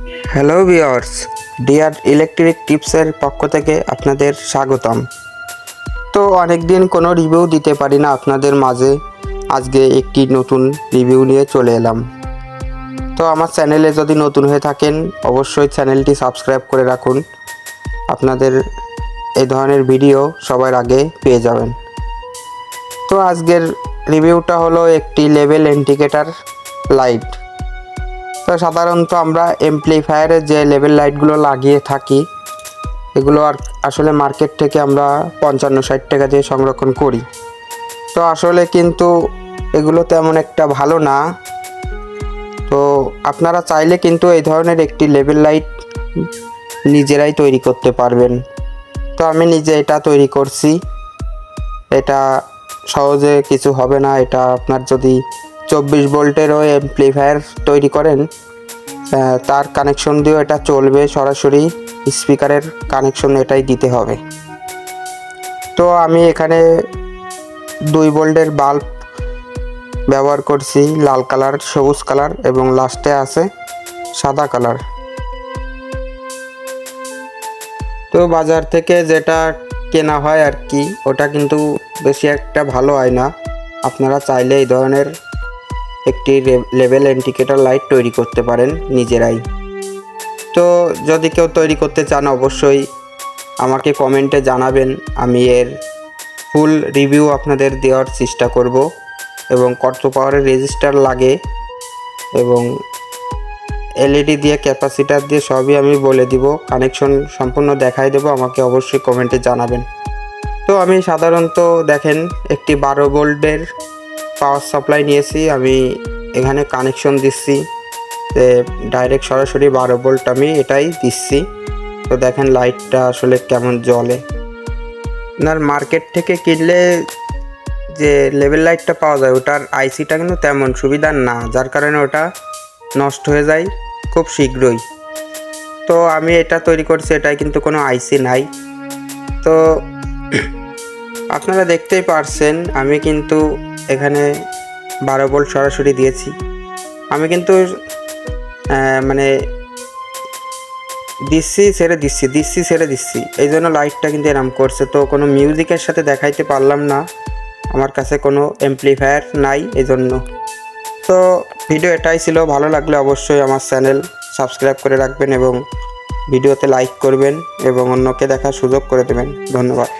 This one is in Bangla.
হ্যালো ভিওর্স ডিয়ার ইলেকট্রিক টিপসের পক্ষ থেকে আপনাদের স্বাগতম। তো অনেক দিন কোনো রিভিউ দিতে পারি না আপনাদের মাঝে, আজকে একটি নতুন রিভিউ নিয়ে চলে এলাম। তো আমার চ্যানেলে যদি নতুন হয়ে থাকেন, অবশ্যই চ্যানেলটি সাবস্ক্রাইব করে রাখুন। আপনাদের এই ধরনের ভিডিও সবার আগে পেয়ে যাবেন। তো আজকের রিভিউটা হলো একটি লেভেল ইন্ডিকেটার লাইট তো সাধারণত আমরা এমপ্লিফায়ারের যে লেভেল লাইটগুলো লাগিয়ে থাকি, এগুলো আর আসলে মার্কেট থেকে আমরা পঞ্চান্ন ষাট টাকা দিয়ে সংরক্ষণ করি। তো আসলে কিন্তু এগুলো তেমন একটা ভালো না। তো আপনারা চাইলে কিন্তু এই ধরনের একটি লেভেল লাইট নিজেরাই তৈরি করতে পারবেন। তো আমি নিজে এটা তৈরি করছি। এটা সহজে কিছু হবে না, এটা আপনার যদি চব্বিশ ভোল্টেরও এমপ্লিফায়ার তৈরি করেন। তার কানেকশন দিয়েও এটা চলবে সরাসরি স্পিকারের কানেকশন এটাই দিতে হবে। তো আমি এখানে দুই ভোল্টের বাল্ব ব্যবহার করছি, লাল কালার সবুজ কালার এবং লাস্টে আছে সাদা কালার তো বাজার থেকে যেটা কেনা হয় আর কি, ওটা কিন্তু বেশি একটা ভালো হয় না। আপনারা চাইলে এই ধরনের একটি লেভেল ইন্ডিকেটর লাইট তৈরি করতে পারেন নিজেরাই। তো যদি কেউ তৈরি করতে চান, অবশ্যই আমাকে কমেন্টে জানাবেন। আমি এর ফুল রিভিউ আপনাদের দেওয়ার চেষ্টা করব এবং কত পাওয়ারের রেজিস্টার লাগে এবং এলইডি দিয়ে ক্যাপাসিটার দিয়ে সবই আমি বলে দিব। কানেকশন সম্পূর্ণ দেখাই দেবো, আমাকে অবশ্যই কমেন্টে জানাবেন। তো আমি সাধারণত দেখেন, একটি বারো ভোল্টের পাওয়ার সাপ্লাই নিয়েছি, আমি এখানে কানেকশন দিচ্ছি। ডাইরেক্ট সরাসরি বারো ভোল্ট আমি এটাই দিচ্ছি। তো দেখেন লাইটটা আসলে কেমন জ্বলে। আপনার মার্কেট থেকে কিনলে যে লেভেল লাইটটা পাওয়া যায়, ওটার আইসিটা কিন্তু তেমন সুবিধার না, যার কারণে ওটা নষ্ট হয়ে যায় খুব শীঘ্রই। তো আমি এটা তৈরি করছি, এটাই কিন্তু কোনো আইসি নাই। তো আপনারা দেখতেই পারছেন, আমি কিন্তু এখানে বারো ভোল্ট সরাসরি দিয়েছি। আমি কিন্তু মানে দিচ্ছি ছেড়ে দিচ্ছি দিচ্ছি ছেড়ে দিচ্ছি। এই জন্য লাইটটা কিন্তু এরম করছে। তো কোনো মিউজিকের সাথে দেখাইতে পারলাম না। আমার কাছে কোনো এমপ্লিফায়ার নাই এই জন্য তো ভিডিও এটাই ছিল। ভালো লাগলে অবশ্যই আমার চ্যানেল সাবস্ক্রাইব করে রাখবেন এবং ভিডিওতে লাইক করবেন এবং অন্যকে দেখার সুযোগ করে দেবেন। ধন্যবাদ।